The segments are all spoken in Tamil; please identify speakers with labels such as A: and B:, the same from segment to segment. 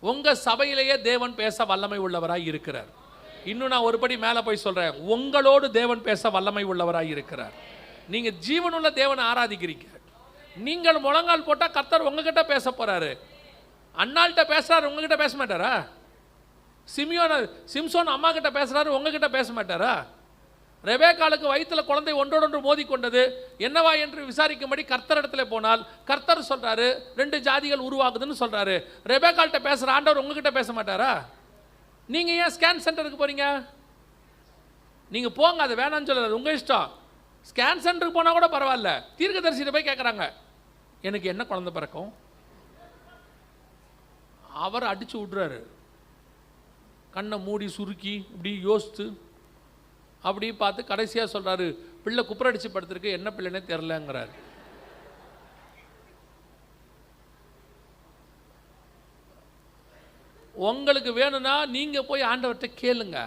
A: உங்கள் சபையிலேயே தேவன் பேச வல்லமை உள்ளவராய் இருக்கிறார். இன்னும் நான் ஒருபடி மேலே போய் சொல்கிறேன் உங்களோடு தேவன் பேச வல்லமை உள்ளவராய் இருக்கிறார். நீங்கள் ஜீவனுள்ள தேவனை ஆராதிக்கிறீங்க. நீங்கள் முழங்கால் போட்டால் கர்த்தர் உங்ககிட்ட பேச போகிறாரு அண்ணாள்கிட்ட பேசுகிறாரு உங்ககிட்ட பேச மாட்டாரா? சிமியோன சிம்சோன் அம்மா கிட்ட பேசுகிறாரு உங்ககிட்ட பேச மாட்டாரா? ரெபேக்காலுக்கு வயிற்றில் குழந்தை ஒன்றோடொன்று மோதிக்கொண்டது. என்னவா என்று விசாரிக்கும்படி கர்த்தர் இடத்துல போனால் கர்த்தர் சொல்கிறாரு ரெண்டு ஜாதிகள் உருவாகுதுன்னு சொல்கிறாரு ரெபேக்கால்கிட்ட பேசுகிற ஆண்டவர் உங்ககிட்ட பேச மாட்டாரா? நீங்கள் ஏன் ஸ்கேன் சென்டருக்கு போகிறீங்க நீங்கள் போங்க அது வேணாம்னு சொல்லுறது உங்கள் இஷ்டம். ஸ்கேன் சென்டருக்கு போனால் கூட பரவாயில்ல. தீர்க்கதரிசிட்ட போய் கேட்குறாங்க எனக்கு என்ன குழந்தை பிறக்கும்? அவர் அடித்து விட்றாரு கண்ணை மூடி சுருக்கி இப்படி யோசித்து அப்படி பார்த்து கடைசியாக சொல்கிறாரு பிள்ளை குப்புரடிச்சு படுத்திருக்கு என்ன பிள்ளைனே தெரிலங்கிறாரு உங்களுக்கு வேணும்னா நீங்கள் போய் ஆண்டவர்கிட்ட கேளுங்க.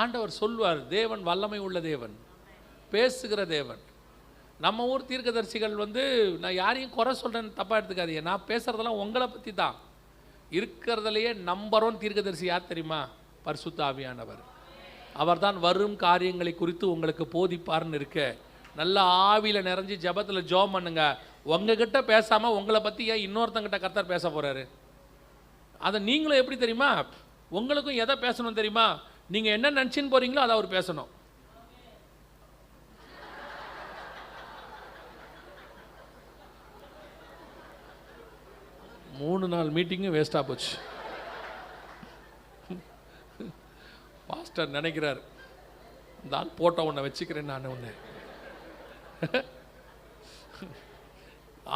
A: ஆண்டவர் சொல்வார் தேவன் வல்லமை உள்ள தேவன் பேசுகிற தேவன். நம்ம ஊர் தீர்க்கதரிசிகள் வந்து நான் யாரையும் குறை சொல்கிறேன்னு தப்பாக எடுத்துக்காதீங்க. நான் பேசுகிறதெல்லாம் உங்களை பற்றி தான் இருக்கிறதுலையே நம்பர் ஒன் தீர்க்கதரிசி யார் தெரியுமா? பரிசுத்த ஆவியானவர். அவர்தான் வரும் காரியங்களை குறித்து உங்களுக்கு போதிப்பார்னு இருக்க. நல்ல ஆவியில் நிறைஞ்சு ஜபத்தில் ஜோம் பண்ணுங்க. உங்ககிட்ட பேசாமல் உங்களை பற்றி ஏன் இன்னொருத்தங்கிட்ட கர்த்தர் பேச போகிறாரு அதை நீங்களும் எப்படி தெரியுமா? உங்களுக்கும் எதை பேசணும் தெரியுமா? நீங்கள் என்ன நினச்சின்னு போகிறீங்களோ அதை அவர் பேசணும். மூணு நாள் மீட்டிங்கும் வேஸ்ட்டாக போச்சு. சிஸ்டர் நினைக்கிறார் இந்த ஆள் போட்டோ ஒன்றை வச்சுக்கிறேன் நான் ஒன்று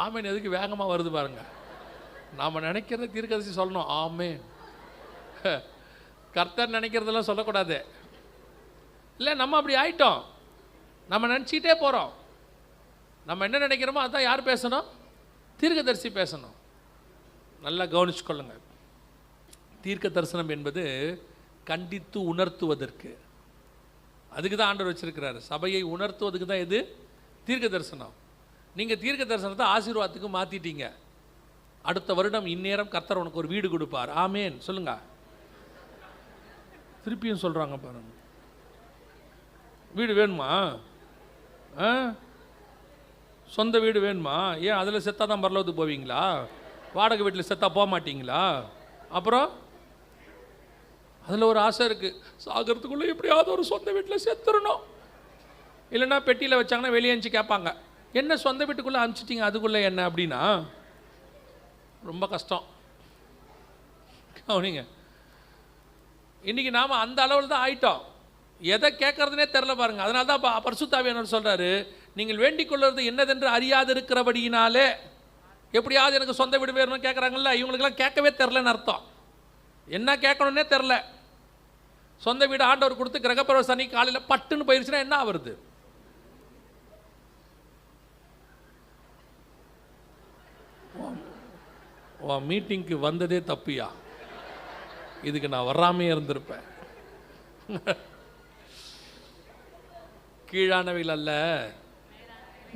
A: ஆமேன் எதுக்கு வேகமாக வருது பாருங்க. நாம் நினைக்கிறத தீர்க்கதரிசி சொல்லணும். ஆமே கர்த்தர் நினைக்கிறதெல்லாம் சொல்லக்கூடாது. இல்லை நம்ம அப்படி ஆயிட்டோம். நம்ம நினச்சிக்கிட்டே போகிறோம் நம்ம என்ன நினைக்கிறோமோ அதான் யார் பேசணும்? தீர்க்கதரிசி பேசணும். நல்லா கவனிச்சுக்கொள்ளுங்க. தீர்க்க தரிசனம் என்பது கண்டித்து உணர்த்துவதற்கு. அதுக்கு தான் ஆண்டவர் வச்சிருக்கிறாரு. சபையை உணர்த்துவதுக்கு தான் எது? தீர்க்க தரிசனம் நீங்கள் தீர்க்க தரிசனத்தை ஆசீர்வாதத்துக்கு மாற்றிட்டீங்க அடுத்த வருடம் இந்நேரம் கர்த்தர் உனக்கு ஒரு வீடு கொடுப்பார். ஆமேன். சொல்லுங்க. திருப்பியும் சொல்கிறாங்க பாருங்க. வீடு வேணுமா? ஆ? சொந்த வீடு வேணுமா? ஏன் அதில் செத்தாக தான் பரலோகத்துக்கு போவீங்களா? வாடகை வீட்டில் செத்தா போக மாட்டிங்களா அப்புறம்? அதில் ஒரு ஆசை இருக்குது சாகிறதுக்குள்ளே எப்படியாவது ஒரு சொந்த வீட்டில் செத்துடணும் இல்லைன்னா பெட்டியில் வச்சாங்கன்னா வெளியே அனுப்பிச்சு கேட்பாங்க. என்ன சொந்த வீட்டுக்குள்ளே அனுப்பிச்சிட்டிங்க அதுக்குள்ளே என்ன அப்படின்னா ரொம்ப கஷ்டம். கவனிங்க. இன்னைக்கு நாம் அந்த அளவில் தான் ஆயிட்டோம். எதை கேட்கறதுனே தெரில பாருங்க. அதனால தான் ப- பரிசுத்தாவியானவர் சொல்றாரு நீங்கள் வேண்டிக் கொள்வது என்னதென்று அறியாது இருக்கிறபடியினாலே எப்படியாவது எனக்கு சொந்த வீடு வேணும்னு கேட்குறாங்கல்ல இவங்களுக்கெல்லாம் கேட்கவே தெரிலன்னு அர்த்தம். என்ன கேட்கணும்னே தெரில. சொந்த வீடு ஆண்டவர் கொடுத்து கிரகப்பிரவ சனி காலையில் பட்டுன்னு போயிருச்சுன்னா என்ன ஆகுறது உன் மீட்டிங்க்கு வந்ததே தப்பியா? இதுக்கு நான் வராமே இருந்திருப்பேன். கீழானவைகள் அல்ல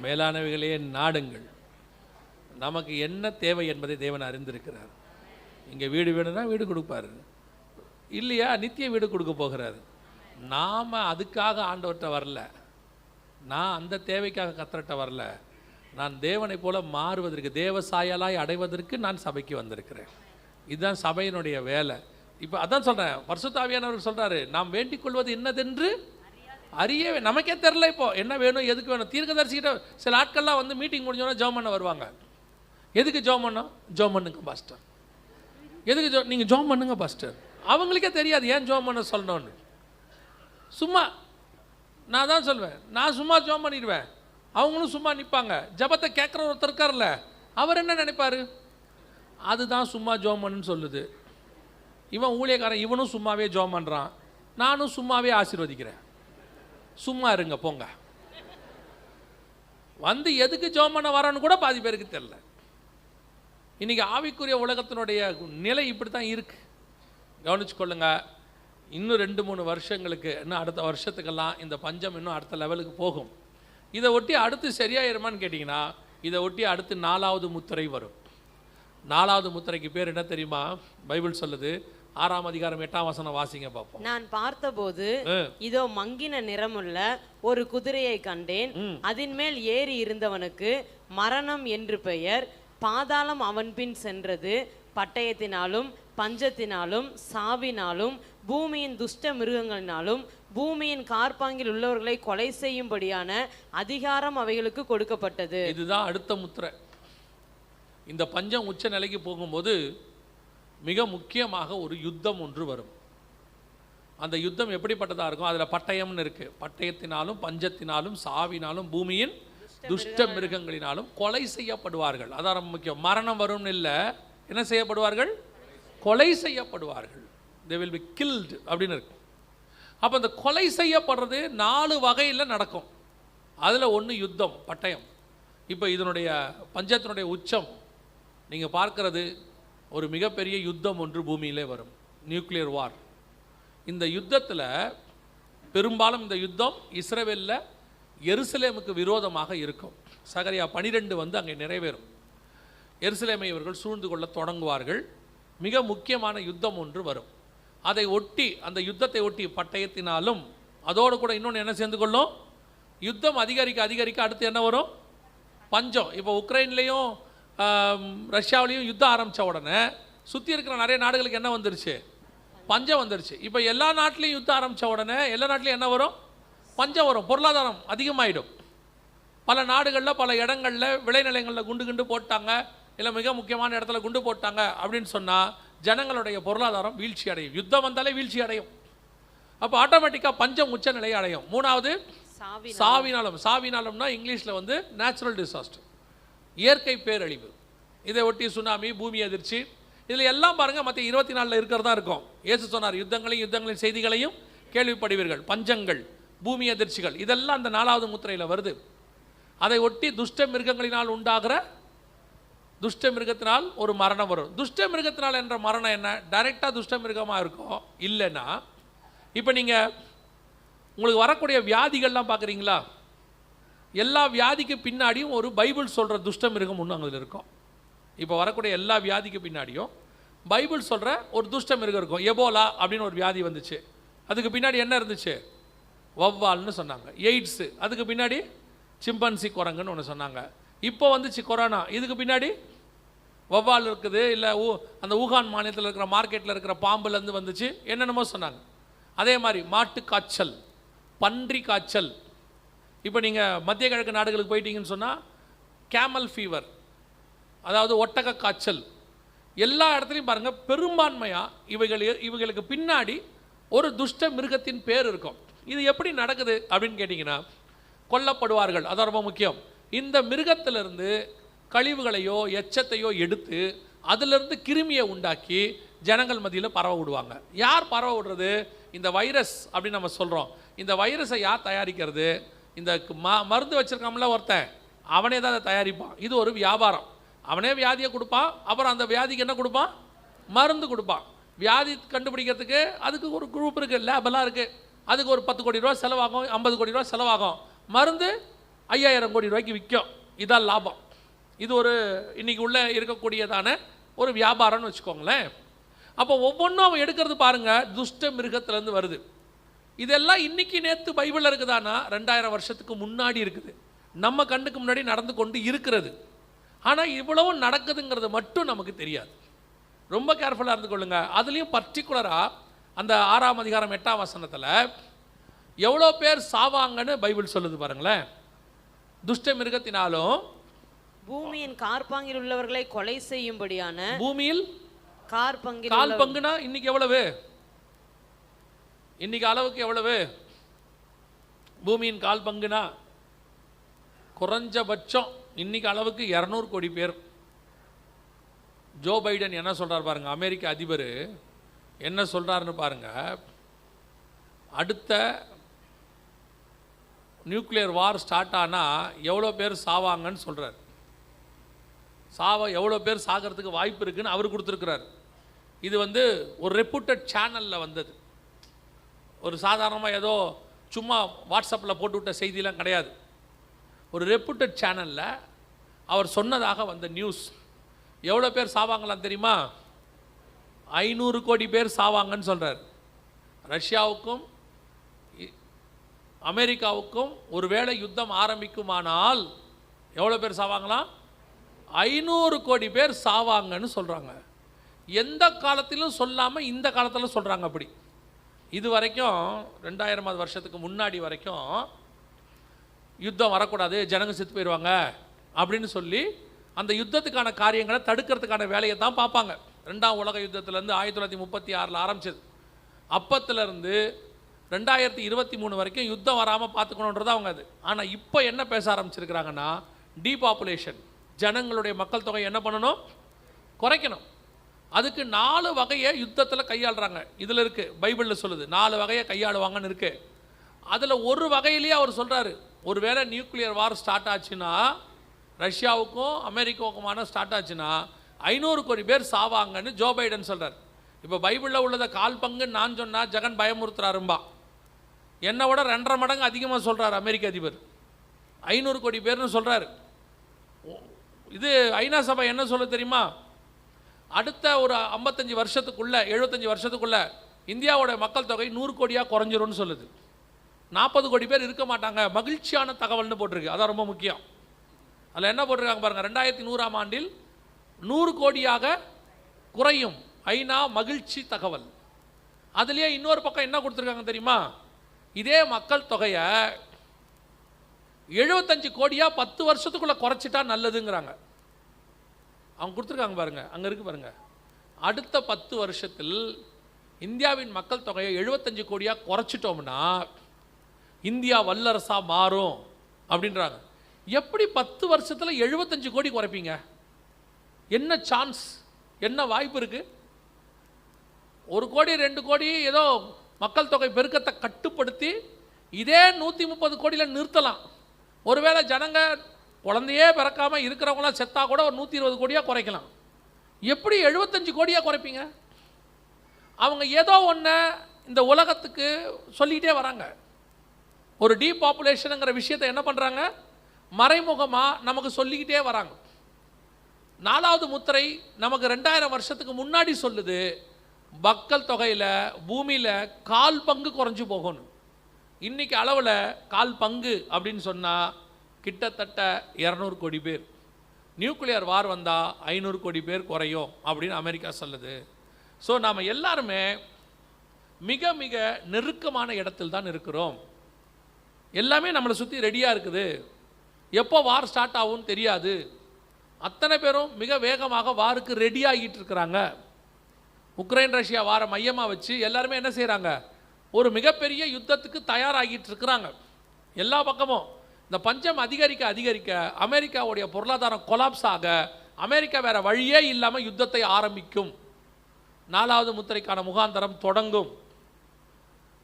A: மேலானவைகளே நாடுங்கள். நமக்கு என்ன தேவை என்பதை தேவன் அறிந்திருக்கிறார். இங்கே வீடு வேணும்னா வீடு கொடுப்பாரு. இல்லையா? நித்திய வீடு கொடுக்க போகிறாரு. நாம் அதுக்காக ஆண்டவர்கிட்ட வரல. நான் அந்த தேவைக்காக கத்தர்கிட்ட வரல. நான் தேவனைப் போல மாறுவதற்கு தேவ சாயலாய் அடைவதற்கு நான் சபைக்கு வந்திருக்கிறேன். இதுதான் சபையினுடைய வேலை. இப்போ அதான் சொல்கிறேன் வருஷத்தாவியானவர் சொல்கிறாரு நாம் வேண்டிக் கொள்வது என்னதென்று அறியவே நமக்கே தெரில இப்போ. என்ன வேணும் எதுக்கு வேணும்? தீர்க்கதரிசிக்கிட்ட சில ஆட்கள்லாம் வந்து மீட்டிங் முடிஞ்சோன்னா ஜெபம் பண்ண வருவாங்க. எதுக்கு ஜெபம் பண்ணோம்? ஜெபம் பண்ணுங்க பாஸ்டர் எதுக்கு ஜோ நீங்கள் ஜோம் பண்ணுங்க பாஸ்டர் அவங்களுக்கே தெரியாது ஏன் ஜோம் பண்ண சொல்லணும்னு. சும்மா நான் தான் சொல்வேன். நான் சும்மா ஜோம் பண்ணிடுவேன். அவங்களும் சும்மா நிற்பாங்க ஜெபத்தை கேட்குற ஒருத்தர் இருக்கார்ல அவர் என்ன நினைப்பாரு? அதுதான் சும்மா ஜோம் பண்ணுன்னு சொல்லுது. இவன் ஊழியக்காரன் இவனும் சும்மாவே ஜோம் பண்ணுறான் நானும் சும்மாவே ஆசீர்வதிக்கிறேன். சும்மா இருங்க போங்க. வந்து எதுக்கு ஜோம் பண்ண வரேன்னு கூட பாதி பேருக்கு தெரில இன்னைக்கு ஆவிக்குரிய உலகத்தினுடைய நிலை இப்படி தான் இருக்கு. கவனிச்சுக்கொள்ளுங்க இன்னும் ரெண்டு மூணு வருஷங்களுக்கு இன்னும் அடுத்த வருஷத்துக்கெல்லாம் இந்த பஞ்சம் இன்னும் அடுத்த லெவலுக்கு போகும். இதை ஒட்டி அடுத்து சரியாயிருமான்னு கேட்டிங்கன்னா இதை ஒட்டி அடுத்து நாலாவது முத்திரை வரும். நாலாவது முத்திரைக்கு பேர் என்ன தெரியுமா? பைபிள் சொல்லுது ஆறாம் அதிகாரம் எட்டாம் வசனம் வாசிங்க பார்ப்போம்.
B: நான் பார்த்தபோது. இதோ மங்கின நிறமுள்ள ஒரு குதிரையை கண்டேன். அதின் மேல் ஏறி இருந்தவனுக்கு மரணம் என்று பெயர். பாதாளம் அவன் பின் சென்றது. பட்டயத்தினாலும் பஞ்சத்தினாலும் சாவினாலும் பூமியின் துஷ்ட மிருகங்களினாலும் பூமியின் கார்பாங்கில் உள்ளவர்களை கொலை செய்யும்படியான அதிகாரம் அவைகளுக்கு கொடுக்கப்பட்டது.
A: இதுதான் அடுத்த முத்திரை. இந்த பஞ்சம் உச்ச நிலைக்கு போகும்போது மிக முக்கியமாக ஒரு யுத்தம் ஒன்று வரும். அந்த யுத்தம் எப்படிப்பட்டதாக இருக்கும்? அதில் பட்டயம்னு இருக்குது பட்டயத்தினாலும் பஞ்சத்தினாலும் சாவினாலும் பூமியின் துஷ்ட மிருகங்களினாலும் கொலை செய்யப்படுவார்கள். அதான் ரொம்ப முக்கியம். மரணம் வரும்னு இல்லை. என்ன செய்யப்படுவார்கள்? கொலை செய்யப்படுவார்கள். தே வில் பி கில்டு அப்படின்னு இருக்கும். அப்போ அந்த கொலை செய்யப்படுறது நாலு வகையில் நடக்கும். அதில் ஒன்று யுத்தம் பட்டயம். இப்போ இதனுடைய பஞ்சத்தினுடைய உச்சம் நீங்கள் பார்க்கறது ஒரு மிகப்பெரிய யுத்தம் ஒன்று பூமியிலே வரும். நியூக்ளியர் வார் இந்த யுத்தத்தில் பெரும்பாலும் இந்த யுத்தம் இஸ்ரேவேலில் எருசலேமுக்கு விரோதமாக இருக்கும். சகரியா பனிரெண்டு வந்து அங்கே நிறைவேறும். எருசலேமை இவர்கள் சூழ்ந்து கொள்ள தொடங்குவார்கள். மிக முக்கியமான யுத்தம் ஒன்று வரும். அதை ஒட்டி அந்த யுத்தத்தை ஒட்டி பட்டயத்தினாலும் அதோடு கூட இன்னொன்று என்ன சேர்ந்து கொள்ளும்? யுத்தம் அதிகரிக்க அதிகரிக்க அடுத்து என்ன வரும்? பஞ்சம். இப்போ உக்ரைன்லேயும் ரஷ்யாவிலையும் யுத்தம் ஆரம்பித்த உடனே சுற்றி இருக்கிற நிறைய நாடுகளுக்கு என்ன வந்துருச்சு? பஞ்சம் வந்துருச்சு. இப்போ எல்லா நாட்டிலையும் யுத்தம் ஆரம்பித்த உடனே எல்லா நாட்டிலையும் என்ன வரும்? பஞ்சம் வரும் பொருளாதாரம் அதிகமாயிடும். பல நாடுகளில் பல இடங்களில் விளைநிலங்களில் குண்டு குண்டு போட்டாங்க. இல்லை மிக முக்கியமான இடத்துல குண்டு போட்டாங்க அப்படின்னு சொன்னால் ஜனங்களுடைய பொருளாதாரம் வீழ்ச்சி அடையும். யுத்தம் வந்தாலே வீழ்ச்சி அடையும். அப்போ ஆட்டோமேட்டிக்காக பஞ்சம் உச்ச நிலையை அடையும். மூணாவது
B: சாவி
A: சாவினாலம். சாவினாலம்னா இங்கிலீஷில் வந்து நேச்சுரல் டிசாஸ்டர் இயற்கை பேரழிவு. இதை ஒட்டி சுனாமி பூமி அதிர்ச்சி. இதில் எல்லாம் பாருங்கள் மற்ற இருபத்தி நாலில் இருக்கிறதா இருக்கும். இயேசு சொன்னார் யுத்தங்களையும் யுத்தங்களின் செய்திகளையும் கேள்விப்படுவீர்கள். பஞ்சங்கள். பூமி அதிர்ச்சிகள். இதெல்லாம் அந்த நாலாவது முத்திரையில் வருது. அதை ஒட்டி துஷ்ட மிருகங்களினால் உண்டாகிற துஷ்ட மிருகத்தினால் ஒரு மரணம் வரும். துஷ்ட மிருகத்தினால் என்ற மரணம் என்ன? டைரெக்டாக துஷ்ட மிருகமாக இருக்கும் இல்லைன்னா இப்போ நீங்கள் உங்களுக்கு வரக்கூடிய வியாதிகள்லாம் பார்க்குறீங்களா? எல்லா வியாதிக்கு பின்னாடியும் ஒரு பைபிள் சொல்கிற துஷ்ட மிருகம் ஒன்று அங்கே இருக்கும் இப்போ வரக்கூடிய எல்லா வியாதிக்கு பின்னாடியும் பைபிள் சொல்கிற ஒரு துஷ்ட மிருகம் இருக்கும். எபோலா அப்படின்னு ஒரு வியாதி வந்துச்சு. அதுக்கு பின்னாடி என்ன இருந்துச்சு? வவ்வால்னு சொன்னாங்க. எய்ட்ஸு அதுக்கு பின்னாடி சிம்பன்சி குரங்குன்னு ஒன்று சொன்னாங்க. இப்போ வந்துச்சு கொரோனா. இதுக்கு பின்னாடி வவ்வால் இருக்குது இல்லை ஊ அந்த ஊகான் மாநிலத்தில் இருக்கிற மார்க்கெட்டில் இருக்கிற பாம்புலேருந்து வந்துச்சு. என்னென்னமோ சொன்னாங்க. அதே மாதிரி மாட்டு காய்ச்சல் பன்றி காய்ச்சல். இப்போ நீங்கள் மத்திய கிழக்கு நாடுகளுக்கு போயிட்டீங்கன்னு சொன்னால் கேமல் ஃபீவர் அதாவது ஒட்டக காய்ச்சல். எல்லா இடத்துலையும் பாருங்கள் பெரும்பான்மையாக இவைகள் இவைகளுக்கு பின்னாடி ஒரு துஷ்ட மிருகத்தின் பேர் இருக்கும். இது எப்படி நடக்குது அப்படின்னு கேட்டிங்கன்னா கொல்லப்படுவார்கள். அதான் ரொம்ப முக்கியம். இந்த மிருகத்திலிருந்து கழிவுகளையோ எச்சத்தையோ எடுத்து அதிலிருந்து கிருமியை உண்டாக்கி ஜனங்கள் மத்தியில் பரவ விடுவாங்க. யார் பரவ விடுறது? இந்த வைரஸ் அப்படின்னு நம்ம சொல்கிறோம் இந்த வைரஸை யார் தயாரிக்கிறது? இந்த ம மருந்து வச்சுருக்காமல ஒருத்தன். அவனே தான் அதை தயாரிப்பான். இது ஒரு வியாபாரம். அவனே வியாதியை கொடுப்பான். அப்புறம் அந்த வியாதிக்கு என்ன கொடுப்பான்? மருந்து கொடுப்பான். வியாதி கண்டுபிடிக்கிறதுக்கு அதுக்கு ஒரு குரூப் இருக்குது லேபெல்லாம் இருக்குது அதுக்கு ஒரு பத்து கோடி ரூபா செலவாகும் ஐம்பது கோடி ரூபா செலவாகும். மருந்து ஐயாயிரம் கோடி ரூபாய்க்கு விற்கும். இதான் லாபம். இது ஒரு இன்றைக்கி உள்ள இருக்கக்கூடியதான ஒரு வியாபாரம்னு வச்சுக்கோங்களேன். அப்போ ஒவ்வொன்றும் அவன் எடுக்கிறது பாருங்கள் துஷ்ட மிருகத்துலேருந்து வருது. இதெல்லாம் இன்றைக்கி நேற்று பைபிளில் இருக்குதானா? ரெண்டாயிரம் வருஷத்துக்கு முன்னாடி இருக்குது. நம்ம கண்ணுக்கு முன்னாடி நடந்து கொண்டு இருக்கிறது. ஆனால் இவ்வளவு நடக்குதுங்கிறது மட்டும் நமக்கு தெரியாது. ரொம்ப கேர்ஃபுல்லாக இருந்து கொள்ளுங்கள் அதுலேயும் பர்டிகுலராக அந்த ஆறாம் அதிகாரம் எட்டாம் வசனத்தில் எவ்வளோ பேர் சாவாங்கன்னு பைபிள் சொல்லுது பாருங்களேன். துஷ்ட மிருகத்தினாலும்
B: பூமியின் கார்பாங்கில் உள்ளவர்களை கொலை செய்யும்படியான
A: பூமியில்
B: கார்பங்கில்
A: கால் பங்குனா இன்னைக்கு எவ்வளவு? இன்னைக்கு அளவுக்கு எவ்வளவு? பூமியின் கால் பங்குனா குறைஞ்சபட்சம் இன்னைக்கு அளவுக்கு இரநூறு கோடி பேர். ஜோ பைடன் என்ன சொல்றார் பாருங்க அமெரிக்க அதிபர் என்ன சொல்கிறாருன்னு பாருங்க. அடுத்த நியூக்ளியர் வார் ஸ்டார்ட் ஆனால் எவ்வளோ பேர் சாவாங்கன்னு சொல்கிறார் சாவ எவ்வளோ பேர் சாகிறதுக்கு வாய்ப்பு இருக்குதுன்னு அவர் கொடுத்துருக்கிறார். இது வந்து ஒரு ரெப்புட்டட் சேனலில் வந்தது. ஒரு சாதாரணமாக ஏதோ சும்மா வாட்ஸ்அப்பில் போட்டு விட்ட செய்திலாம் கிடையாது. ஒரு ரெப்புட்டட் சேனலில் அவர் சொன்னதாக வந்த நியூஸ் எவ்வளோ பேர் சாவாங்களாம் தெரியுமா? ஐநூறு கோடி பேர் சாவாங்கன்னு சொல்கிறார் ரஷ்யாவுக்கும் இ- அமெரிக்காவுக்கும் ஒருவேளை யுத்தம் ஆரம்பிக்குமானால் எவ்வளோ பேர் சாவாங்களாம் ஐநூறு கோடி பேர் சாவாங்கன்னு சொல்கிறாங்க எந்த காலத்திலும் சொல்லாமல் இந்த காலத்தில் சொல்கிறாங்க அப்படி. இது வரைக்கும் ரெண்டாயிரமாவது வருஷத்துக்கு முன்னாடி வரைக்கும் யுத்தம் வரக்கூடாது ஜனங்க செத்து போயிடுவாங்க அப்படின்னு சொல்லி அந்த யுத்தத்துக்கான காரியங்களை தடுக்கிறதுக்கான வேலையை தான் பார்ப்பாங்க. ரெண்டாம் உலக யுத்தத்துலேருந்து ஆயிரத்தி தொள்ளாயிரத்தி முப்பத்தி ஆறில் ஆரம்பிச்சது. அப்பத்துலேருந்து ரெண்டாயிரத்தி இருபத்தி மூணு வரைக்கும் யுத்தம் வராமல் பார்த்துக்கணுன்றது அவங்க அது. ஆனால் இப்போ என்ன பேச ஆரம்பிச்சிருக்கிறாங்கன்னா டீபாப்புலேஷன் ஜனங்களுடைய மக்கள் தொகை என்ன பண்ணணும்? குறைக்கணும். அதுக்கு நாலு வகையை யுத்தத்தில் கையாளுறாங்க. இதில் இருக்குது பைபிளில் சொல்லுது நாலு வகையை கையாளுவாங்கன்னு இருக்குது அதில் ஒரு வகையிலேயே அவர் சொல்கிறாரு ஒருவேளை நியூக்ளியர் வார் ஸ்டார்ட் ஆச்சுன்னா ரஷ்யாவுக்கும் அமெரிக்காவுக்குமான ஸ்டார்ட் ஆச்சுன்னா ஐநூறு கோடி பேர் சாவாங்கன்னு ஜோ பைடன் சொல்கிறார் இப்போ பைபிளில் உள்ளதை கால் பங்கு நான் சொன்னால் ஜெகன் பயமுறுத்துறாரும்பா. என்னை விட ரெண்டரை மடங்கு அதிகமாக சொல்கிறார் அமெரிக்க அதிபர். ஐநூறு கோடி பேர்னு சொல்கிறாரு இது ஐநா சபை என்ன சொல்ல தெரியுமா? அடுத்த ஒரு ஐம்பத்தஞ்சு வருஷத்துக்குள்ளே எழுபத்தஞ்சு வருஷத்துக்குள்ளே இந்தியாவோட மக்கள் தொகை நூறு கோடியாக குறைஞ்சிரும்னு சொல்லுது. நாற்பது கோடி பேர் இருக்க மாட்டாங்க. மகிழ்ச்சியான தகவல்னு போட்டிருக்கு. அதான் ரொம்ப முக்கியம். அதில் என்ன போட்டிருக்காங்க பாருங்கள் ரெண்டாயிரத்தி நூறாம் ஆண்டில் நூறு கோடியாக குறையும். ஐநா மகிழ்ச்சி தகவல். அதுலேயே இன்னொரு பக்கம் என்ன கொடுத்துருக்காங்க தெரியுமா? இதே மக்கள் தொகையை எழுபத்தஞ்சு கோடியாக பத்து வருஷத்துக்குள்ளே குறைச்சிட்டா நல்லதுங்கிறாங்க. அவங்க கொடுத்துருக்காங்க பாருங்கள் அங்கே இருக்கு பாருங்கள் அடுத்த பத்து வருஷத்தில் இந்தியாவின் மக்கள் தொகையை எழுபத்தஞ்சு கோடியாக குறைச்சிட்டோம்னா இந்தியா வல்லரசாக மாறும் அப்படின்றாங்க. எப்படி பத்து வருஷத்தில் எழுபத்தஞ்சு கோடி குறைப்பீங்க? என்ன சான்ஸ் என்ன வாய்ப்பு இருக்குது ஒரு கோடி ரெண்டு கோடி ஏதோ மக்கள் தொகை பெருக்கத்தை கட்டுப்படுத்தி இதே நூற்றி முப்பது கோடியில் நிறுத்தலாம். ஒருவேளை ஜனங்க குழந்தையே பிறக்காமல் இருக்கிறவங்களாம் செத்தா கூட ஒரு நூற்றி இருபது கோடியாக குறைக்கலாம். எப்படி எழுபத்தஞ்சு கோடியாக குறைப்பீங்க? அவங்க ஏதோ ஒன்று இந்த உலகத்துக்கு சொல்லிக்கிட்டே வராங்க. ஒரு டீபாப்புலேஷனுங்கிற விஷயத்தை என்ன பண்ணுறாங்க மறைமுகமாக நமக்கு சொல்லிக்கிட்டே வராங்க. நாலாவது முத்திரை நமக்கு ரெண்டாயிரம் வருஷத்துக்கு முன்னாடி சொல்லுது மக்கள் தொகையில் பூமியில் கால் பங்கு குறைஞ்சு போகணும் இன்றைக்கி அளவில் கால் பங்கு அப்படின்னு சொன்னால் கிட்டத்தட்ட இரநூறு கோடி பேர். நியூக்ளியர் வார் வந்தால் ஐநூறு கோடி பேர் குறையும் அப்படின்னு அமெரிக்கா சொல்லுது. ஸோ நாம் எல்லாருமே மிக மிக நெருக்கமான இடத்தில் தான் இருக்கிறோம். எல்லாமே நம்மளை சுற்றி ரெடியாக இருக்குது. எப்போ வார் ஸ்டார்ட் ஆகும்னு தெரியாது. அத்தனை பேரும் மிக வேகமாக வாருக்கு ரெடி ஆகிட்டு இருக்கிறாங்க உக்ரைன் ரஷ்யா வார மையமாக வச்சு எல்லாருமே என்ன செய்கிறாங்க ஒரு மிகப்பெரிய யுத்தத்துக்கு தயாராகிட்டு இருக்கிறாங்க எல்லா பக்கமும் இந்த பஞ்சம் அதிகரிக்க அதிகரிக்க அமெரிக்காவுடைய பொருளாதாரம் கொலாப்ஸ் ஆக அமெரிக்கா வேற வழியே இல்லாமல் யுத்தத்தை ஆரம்பிக்கும். நாலாவது முத்திரைக்கான முகாந்தரம் தொடங்கும்.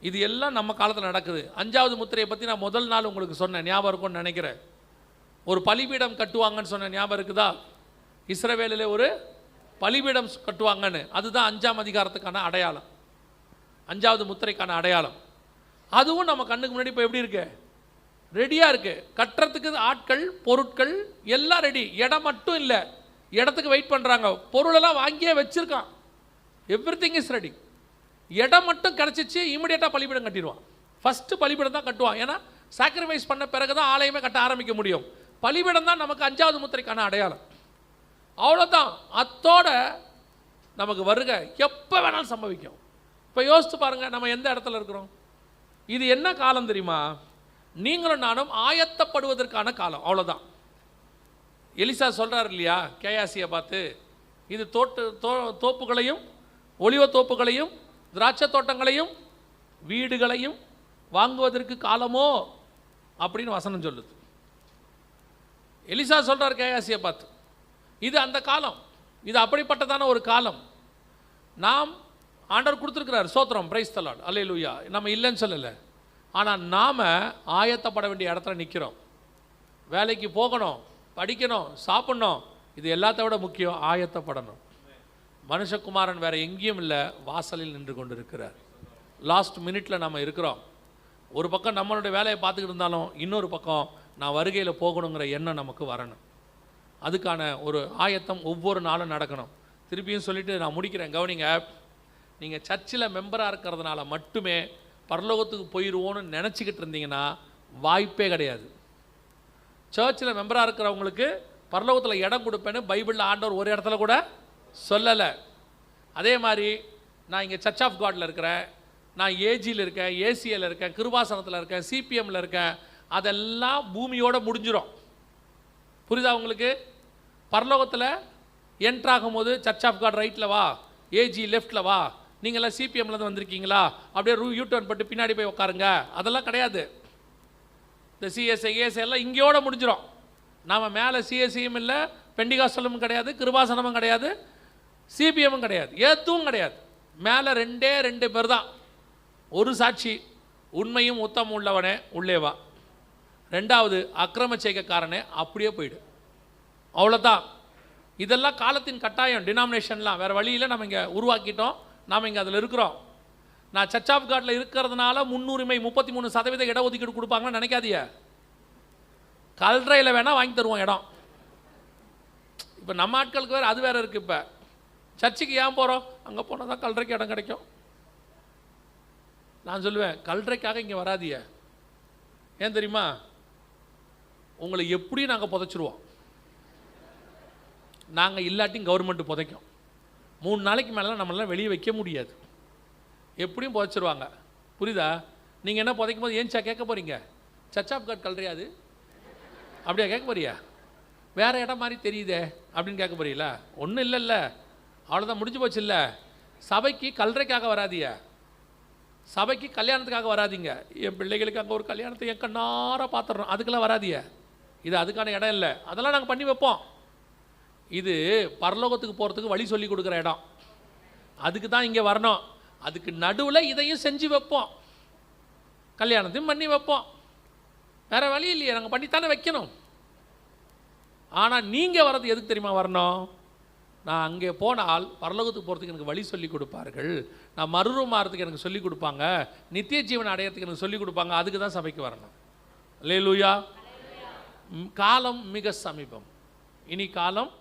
A: இது எல்லாம் நம்ம காலத்தில் நடக்குது. அஞ்சாவது முத்திரையை பற்றி நான் முதல் நாள் உங்களுக்கு சொன்னேன். ஞாபகம் இருக்கும்னு நினைக்கிறேன். ஒரு பலிபீடம் கட்டுவாங்கன்னு சொன்ன ஞாபகம் இருக்குதா? இஸ்ரவேலில் ஒரு பலிபீடம் கட்டுவாங்கன்னு. அதுதான் அஞ்சாம் அதிகாரத்துக்கான அடையாளம். அஞ்சாவது முத்திரைக்கான அடையாளம். அதுவும் நம்ம கண்ணுக்கு முன்னாடி இப்போ எப்படி இருக்கு? ரெடியாக இருக்குது கட்டுறதுக்கு ஆட்கள் பொருட்கள் எல்லாம் ரெடி. இடம் மட்டும் இல்லை. இடத்துக்கு வெயிட் பண்ணுறாங்க பொருளெல்லாம் வாங்கியே வச்சுருக்கான். எவ்ரி திங் இஸ் ரெடி இடம் மட்டும் கிடச்சிச்சு இமிடியேட்டாக பலிபீடம் கட்டிடுவான். ஃபஸ்ட்டு பலிபீடம் தான் கட்டுவான். ஏன்னா சாக்ரிஃபைஸ் பண்ண பிறகு தான் ஆலயமே கட்ட ஆரம்பிக்க முடியும். பலிபீடம் தான் நமக்கு அஞ்சாவது முத்திரைக்கான அடையாளம். அவ்வளோதான் அத்தோட நமக்கு வருக எப்போ வேணாலும் சம்பவிக்கும். இப்போ யோசித்து பாருங்கள் நம்ம எந்த இடத்துல இருக்கிறோம்? இது என்ன காலம் தெரியுமா? நீங்களும் நானும் ஆயத்தப்படுவதற்கான காலம். அவ்வளோதான் எலிசா சொல்கிறார் இல்லையா? கேயாசியை பார்த்து இது தோட்டு தோ தோப்புகளையும் ஒளிவ தோப்புகளையும் திராட்சை தோட்டங்களையும் வீடுகளையும் வாங்குவதற்கு காலமோ? அப்படின்னு வசனம் சொல்லுது. எலிசா சொல்கிறார் கேயாசியை பார்த்து. இது அந்த காலம். இது அப்படிப்பட்டதான ஒரு காலம். நாம் ஆண்டவர் கொடுத்துருக்கிறார் சோத்திரம் பிரைஸ் தலாட் அல்லே லூயா நம்ம இல்லைன்னு சொல்லலை. ஆனால் நாம் ஆயத்தப்பட வேண்டிய இடத்துல நிற்கிறோம் வேலைக்கு போகணும் படிக்கணும் சாப்பிட்ணும். இது எல்லாத்த விட முக்கியம் ஆயத்தப்படணும். மனுஷகுமாரன் வேற எங்கேயும் இல்லை வாசலில் நின்று கொண்டு இருக்கிறார் லாஸ்ட் மினிட்ல நம்ம இருக்கிறோம். ஒரு பக்கம் நம்மளுடைய வேலையை பார்த்துக்கிட்டு இருந்தாலும் இன்னொரு பக்கம் நான் வருகையில் போகணுங்கிற எண்ணம் நமக்கு வரணும். அதுக்கான ஒரு ஆயத்தம் ஒவ்வொரு நாளும் நடக்கணும். திருப்பியும் சொல்லிட்டு நான் முடிக்கிறேன். கவனிங்க நீங்கள் சர்ச்சில் மெம்பராக இருக்கிறதுனால மட்டுமே பரலோகத்துக்கு போயிடுவோன்னு நினச்சிக்கிட்டு இருந்தீங்கன்னா வாய்ப்பே கிடையாது. சர்ச்சில் மெம்பராக இருக்கிறவங்களுக்கு பரலோகத்தில் இடம் கொடுப்பேன்னு பைபிளில் ஆண்டவர் ஒரு இடத்துல கூட சொல்லலை. அதே மாதிரி நான் இங்கே சர்ச் ஆஃப் காட்ல இருக்கிறேன். நான் ஏஜியில் இருக்கேன் ஏசியில் இருக்கேன் கிருபாசனத்தில் இருக்கேன் சிபிஎம்மில் இருக்கேன். அதெல்லாம் பூமியோட முடிஞ்சிடும் புரியுதா உங்களுக்கு? பரலோகத்தில் என்ட்ராகும் போது சர்ச் ஆஃப் காட் ரைட்டில் வா ஏஜி லெஃப்ட்டில் வா. நீங்களாம் சிபிஎம்லேருந்து வந்திருக்கீங்களா? அப்படியே ரூ யூ டர்ன் போட்டு பின்னாடி போய் உட்காருங்க. அதெல்லாம் கிடையாது. இந்த சிஎஸ்ஐ ஏஎஸ்ஐ எல்லாம் இங்கேயோட முடிஞ்சிடும் நாம் மேலே சிஎஸ்சியும் இல்லை பெண்டிகாசலமும் கிடையாது கிருபாசனமும் கிடையாது சிபிஎம்மும் கிடையாது எதுவும் கிடையாது. மேலே ரெண்டே ரெண்டு பேர் தான். ஒரு சாட்சி உண்மையும் உத்தமும் உள்ளவனே உள்ளே வா. ரெண்டாவது அக்கிரம செய்கைக்காரனே அப்படியே போயிடு. அவ்வளோதான் இதெல்லாம் காலத்தின் கட்டாயம் டினாமினேஷன்லாம் வேறு வழியில் நம்ம இங்கே உருவாக்கிட்டோம். நாம் இங்கே அதில் இருக்கிறோம். நான் சர்ச் ஆஃப் காட்டில் இருக்கிறதுனால முன்னுரிமை முப்பத்தி மூணு சதவீத இடஒதுக்கீடு கொடுப்பாங்கன்னு நினைக்காதீங்க. கல்றையில் வேணால் வாங்கி தருவோம் இடம். இப்போ நம்ம ஆட்களுக்கு வேறு அது வேறு இருக்குது இப்போ. சர்ச்சுக்கு ஏன் போகிறோம் அங்கே போனால் தான் கல்றைக்கு இடம் கிடைக்கும். நான் சொல்லுவேன் கல்றைக்காக இங்கே வராதிய ஏன் தெரியுமா? உங்களை எப்படியும் நாங்கள் புதைச்சிருவோம். நாங்கள் இல்லாட்டியும் கவர்மெண்ட் புதைக்கும். மூணு நாளைக்கு மேலே நம்மளால் வெளியே வைக்க முடியாது. எப்படியும் புதைச்சிருவாங்க. புரியுதா? நீங்கள் என்ன புதைக்கும் போது ஏன்ச்சா கேட்க போகிறீங்க சர்ச் ஆஃப் காட் கல்றியா அது? அப்படியா கேட்க போறியா? வேற இடம் மாதிரி தெரியுதே அப்படின்னு கேட்க போறீங்களா? ஒன்றும் இல்லைல்ல. அவ்வளோதான் முடிஞ்சு போச்சு இல்லை சபைக்கு கல்றைக்காக வராதிய. சபைக்கு கல்யாணத்துக்காக வராதீங்க. என் பிள்ளைகளுக்கு அங்கே ஒரு கல்யாணத்தை என் கண்ணார பார்த்துட்றோம் அதுக்கெல்லாம் வராதீங்க இது அதுக்கான இடம் இல்லை. அதெல்லாம் நாங்கள் பண்ணி வைப்போம். இது பரலோகத்துக்கு போகிறதுக்கு வழி சொல்லி கொடுக்குற இடம். அதுக்கு தான் இங்கே வரணும். அதுக்கு நடுவில் இதையும் செஞ்சு வைப்போம். கல்யாணத்தையும் பண்ணி வைப்போம். வேறு வழி இல்லையே. நாங்கள் பண்ணித்தானே வைக்கணும். ஆனால் நீங்கள் வர்றது எதுக்கு தெரியுமா வரணும்? நான் அங்கே போனால் பரலோகத்துக்கு போகிறதுக்கு எனக்கு வழி சொல்லி கொடுப்பார்கள். நான் மறுரூமாறதுக்கு எனக்கு சொல்லிக் கொடுப்பாங்க. நித்திய ஜீவன் அடையறதுக்கு எனக்கு சொல்லிக் கொடுப்பாங்க. அதுக்கு தான் சபைக்கு வரணும். லே லூயா காலம் மிக சமீபம். இனி காலம்